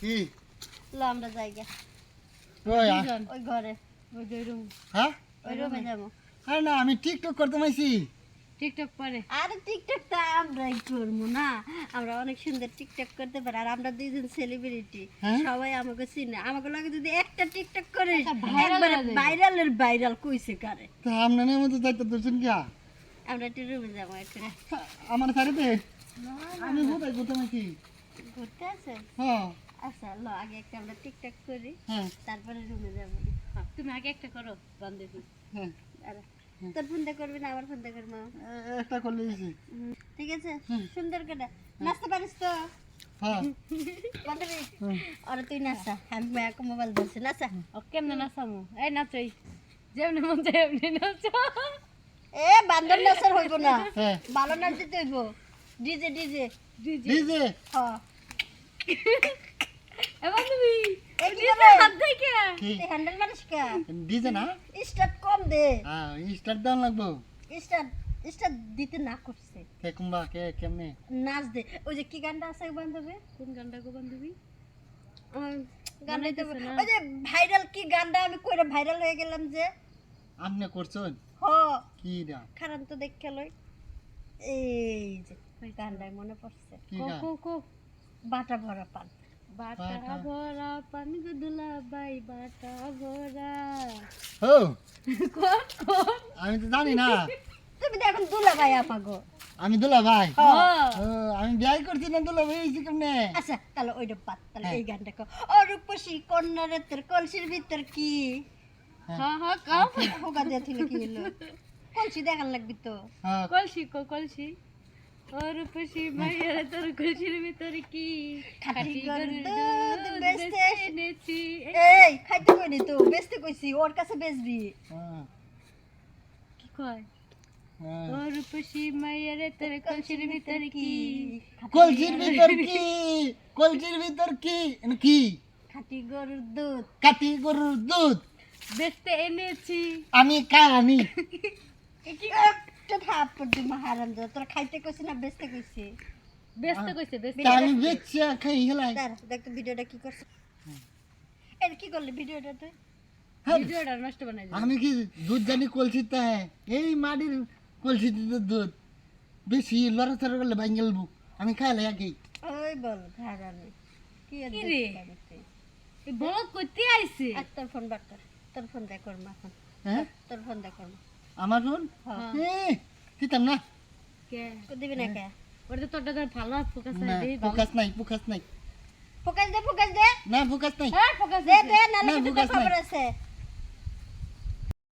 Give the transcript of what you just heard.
কি? ল আমরা জায়গা ওই ওই ঘরে। ওই যে রুম হ্যাঁ? ওই রুমে যাব। আরে না আমি টিকটক করতে মাইছি টিকটক পারে আরে টিকটক তো আমরাই করব না। আমরা অনেক সুন্দর টিকটক করতে পারি। আর আমরা দুইজন সেলিব্রিটি হ্যাঁ? সবাই আমাকে চিনে। আমাকে লাগে যদি একটা টিকটক করে একবারে হয়ে। ভাইরালের ভাইরাল কইছে কারে? তা আপনার মতো দায়িত্ব ধরছেন কি? আমরা একটু রুমে যাব আমার সারিতে আমি কোথায় ঘুরতে আছে? হ্যাঁ। আচ্ছা ল আগে একটা আমরা টিকটক করি হ্যাঁ। তারপরে রুমে যাব। হ্যাঁ, তুমি আগে একটা করো বান্ধবী। হ্যাঁ। আরে, তোর ফোনটা করবি না আমার ফোনটা করব একটা করলে ঠিক আছে? সুন্দর করে। নাচতে পারিস তো? হ্যাঁ। আর তুই নাচা। আমি মায়াকে মোবাইল ধরছি নাচা। ও কেমনে নাচামু? এই নাচই। যেমনি মন চাই এমনি নাচো। এ বান্দর নাচার হইব না। হ্যাঁ। ভালো নাচ হইব। DJ DJ. ডিজে? ডিজে হ এ বান্ধবী এই কি ডিজে। না? স্টার্ট কম দে। হ্যাঁ স্টার্ট দাম লাগবো। স্টার্ট স্টার্ট দিতে না করছে। কে কুম্বা কে কেমনে? নাচ দে। ওই যে কি গানটা আছে বান্ধবী? কোন গানটা গো বান্ধবী? গানটা তো- হইতেছে না। ওই যে ভাইরাল কি গানটা আমি কইরা ভাইরাল হয়ে গেলাম যে? আপনি করছেন? হ। কি না তো দেখে লই। এই যে গানটাই মনে পড়ছে। কো কো কো। বাটা ভরা পান। বাটা। ভরা পানি গো দুলা বাই বাটা ভরা। ও। কোন কোন? আমি তো জানি না। তুমি তো এখন দুলা ভাই আমাগো আমি দুলা ভাই? ও আমি বিয়াই করছি না দুলা ভাই হয়েছি কেমনে? আচ্ছা তাহলে ওইটা বাদ তাহলে হ্যাঁ। এই গানটা কো ও রূপসী কন্যা রে তোর কলসির ভিতর কি? হ্যাঁ। হ্যাঁ কাও। হোগা দিয়ে থিলে কি হলো কলসি দেখান লাগবি তো। হ্যাঁ। কলসি কো কলসি। ওর তোর ভিতরে কি খাটি এনেছি এই খাইতে কইনি তো বেচতে কইছি ওর কাছে বেচবি। কি কয়। ওর পশি মাইয়ার তোর কলসির ভিতরে কি? ভিতর কি? ভিতর কি? কি? খাঁটি গরুর দুধ। গরুর দুধ। বেচতে এনেছি। আমি খানি একটা মাহারাম যা তোরা খাইতে কইছি না বেচতে কইছি? বেচতে কইছে বেচতে তা আমি বেচছি আর খাই দেখ তো ভিডিওটা কি করছে। এটা কি করলি ভিডিওটা তুই? হ্যাঁ, ভিডিওটা নষ্ট বানাই আমি কি দুধ জানি কলসিতে এই মাটির তো দুধ। বেশি লড়াচড়া করলে আমি খাইলে একই। ওই বল কি রে? তুই? করতে আইছে। আর তোর ফোন কর তোর ফোন দেখ কর মা এখন। হ্যাঁ? তোর ফোন দেখ কর আমার ফোন হ্যাঁ। দিতাম না। কে? দিবি না কে? ওর তো তোরটা তোর ভালো ফোকাস না নাই দে ফোকাস নাই ফোকাস নাই। ফোকাস দে ফোকাস দে। না ফোকাস নাই। হ্যাঁ ফোকাস দে দে। না, ফোকাস নাই। খবর আছে।